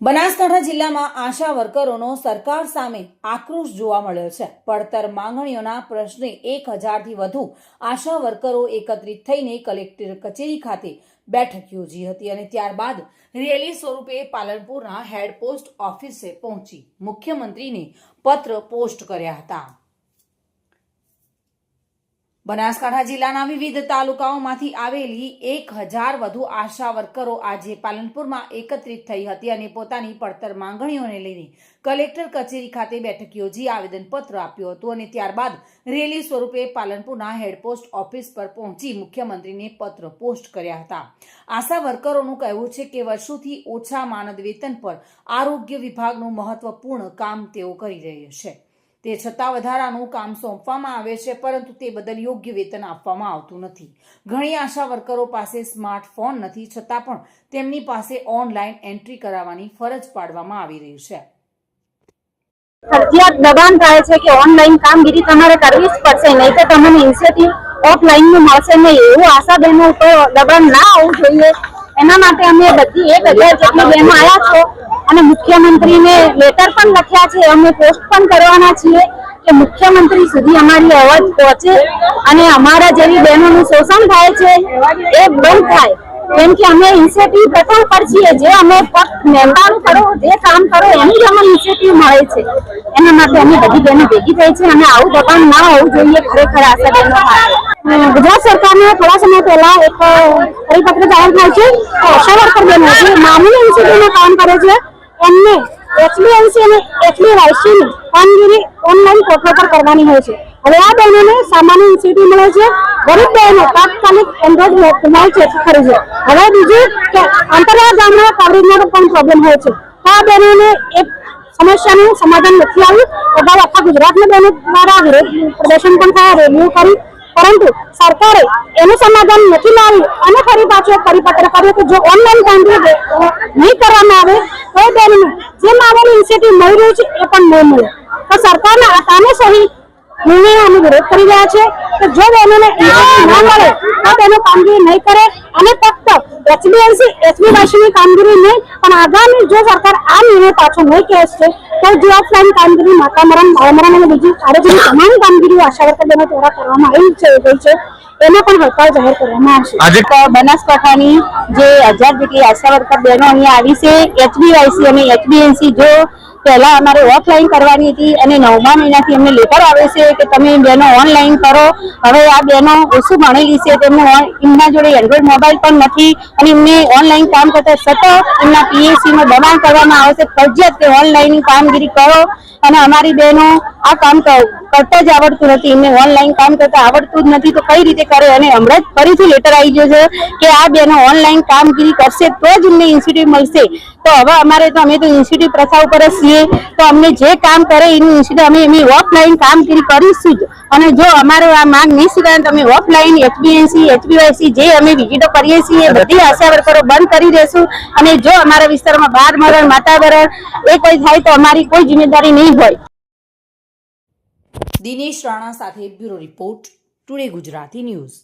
બનાસકાંઠા જિલ્લામાં આશા વર્કરોનો સરકાર સામે આક્રોશ જોવા મળ્યો છે. પડતર માંગણીઓના પ્રશ્ને એક હજારથી વધુ આશા વર્કરો એકત્રિત થઈને કલેક્ટર કચેરી ખાતે બેઠક યોજી હતી અને ત્યારબાદ રેલી સ્વરૂપે પાલનપુરના હેડ પોસ્ટ ઓફિસે પહોંચી મુખ્યમંત્રીને પત્ર પોસ્ટ કર્યા હતા. બનાસકાંઠા જિલ્લાના વિવિધ તાલુકાઓમાંથી આવેલી એક હજાર વધુ આશા વર્કરો આજે પાલનપુરમાં એકત્રિત થઈ હતી અને પોતાની પડતર માંગણીઓને લઈને કલેક્ટર કચેરી ખાતે બેઠક યોજી આવેદનપત્ર આપ્યું હતું અને ત્યારબાદ રેલી સ્વરૂપે પાલનપુરના હેડપોસ્ટ ઓફિસ પર પહોંચી મુખ્યમંત્રીને પત્ર પોસ્ટ કર્યા હતા. આશા વર્કરોનું કહેવું છે કે વર્ષોથી ઓછા માનદ વેતન પર આરોગ્ય વિભાગનું મહત્વપૂર્ણ કામ તેઓ કરી રહ્યું છે. તે છતાં વધારાનું કામ સોંપવામાં આવે છે, પરંતુ તે બદલ યોગ્ય વેતન આપવામાં આવતું નથી. ઘણી આશા વર્કરો પાસે સ્માર્ટફોન નથી, છતાં પણ તેમની પાસે ઓનલાઈન એન્ટ્રી કરાવવાની ફરજ પાડવામાં આવી રહી છે. ફરજિયાત દબાણ થાય છે કે ઓનલાઈન કામગીરી તમારે કરવી જ પડશે, નહીં તો તમને ઇન્સેટિવ ઓફલાઈનનું મળશે નહીં. એવું આશા બહેનો ઉપર દબાણ ના આવવું જોઈએ. એના માટે અમે બધી એક હજાર જેટલી બહેનો આવ્યા છો. અને મુખ્યમંત્રીને લેટર પણ લખ્યા છે. અમે પોસ્ટ પણ કરવાના છીએ કે મુખ્યમંત્રી સુધી અમારી અવાજ પહોંચે અને અમારા જેવી બહેનોનું શોષણ થાય છે, એ બંધ થાય. કેમ કે અમે ઇન્સેટિવ પ્રથમ પર છીએ. જે અમે ફક્ત મહેનતાણું કરો, જે કામ કરો, એની જ અમને ઇનિશિયેટિવ મળે છે. એના માટે અમે બધી બહેનો ભેગી થઈ છે અને આવું દબાણ ના હોવું જોઈએ ખરેખર આશા બહેનો માટે. ગુજરાત સરકારને થોડા સમય પહેલા એક પરિપત્ર જાહેર થાય છે. આશા વર્કર બહેનો મામૂલી ઇન્સ્ટિટ્યૂટમાં કામ કરે છે. એમને એચબીએનસી અને એચબીવાયસી ની કામગીરી ઓનલાઈન પોર્ટલ પર કરવાની હોય છે. હવે આ બહેનોને સામાન્ય ઇન્સ્ટિટ્યૂટ મળે છે, ગરીબ બહેનો તાત્કાલિક એન્ડ્રોઇડ મોબાઈલ છે ખરી છે હવે બીજું કે અંતરિયાળ ગામના કવરેજનો પણ પ્રોબ્લેમ હોય છે. આ બહેનોને એક સમસ્યાનું સમાધાન નથી આવ્યું. અગાઉ આખા ગુજરાતના બહેનો દ્વારા વિરોધ પ્રદર્શન પણ થયા, રેલીઓ કરી. પરંતુ સરકારે એનું સમાધાન નથી લાવ્યું અને ફરી પાછો પરિપત્ર કર્યો કે જો ઓનલાઈન કામગીરી નહીં કરવામાં આવે માટેની ઇનિશિયેટિવ મળી રહ્યું છે, એ પણ નહીં મળે. તો સરકારના આ તાનાશાહી નિર્ણય અમે વિરોધ કરી રહ્યા છે. કે જો બહેનોને ઇન્સેન્ટિવ ના મળે, તો તેનો કામગીરી નહીં કરે અને ફક્ત એચબીએનસી એચબીવાસીની કામગીરી નહીં, પણ આગામી જો સરકાર આ નિર્ણય પાછો નહીં કહેશે તો જે ઓફલાઈન કામગીરી માતા મરણ બાળમરણ અને બીજી આરોગ્યની તમામ કામગીરીઓ આશા વર્કર દ્વારા કરવામાં આવી છે. ગઈ પણ હડતાળ જાહેર કરવામાં આવશે. આજે બનાસકાંઠાની જે હજાર જેટલી આશા વર્કર બહેનો અહીંયા આવી છે એચબીઆઈસી અને એચબીએનસી જો પહેલા અમારે ઓફલાઈન કરવાની હતી અને નવમા મહિનાથી અમને લેટર આવે છે કે તમે બહેનો ઓનલાઈન કરો. હવે આ બહેનો ઓછું ભણેલી છે તેમને એમના જોડે એન્ડ્રોઈડ મોબાઈલ પણ નથી અને એમને ઓનલાઈન કામ કરતા છતાં એમના પીએસસીમાં દબાણ કરવામાં આવે છે. ફરજિયાત કે ઓનલાઈન કામગીરી કરો અને અમારી બહેનો આ કામ કરતા જ આવડતું નથી. એમને ઓનલાઈન કામ કરતા આવડતું જ નથી. તો કઈ રીતે કરે? અને હમણાં જ ફરીથી લેટર આવી ગયો છે કે આ બેનો ઓનલાઈન કામગીરી કરશે તો જ એમને ઇન્સ્ટિટ્યૂટ મળશે. તો હવે અમારે તો, અમે તો ઇન્સ્ટિટ્યૂટ પ્રથા ઉપર જ છીએ. તો અમને જે કામ કરે એનું ઇન્સ્ટિટ્યૂટ અમે એમની ઓફલાઈન કામગીરી કરીશું જ. અને જો અમારે આ માંગ નહીં સ્વીકારે તો અમે ઓફલાઈન એચબીએનસી એચબીવાયસી જે અમે વિઝિટો કરીએ છીએ, બધી આશા વર્કરો બંધ કરી દેશું. અને જો અમારા વિસ્તારમાં બાર મરણ વાતાવરણ એ કોઈ થાય તો અમારી કોઈ જિમ્મેદારી નહીં હોય. દિનેશ રાણા સાથે bureau report today Gujarati news.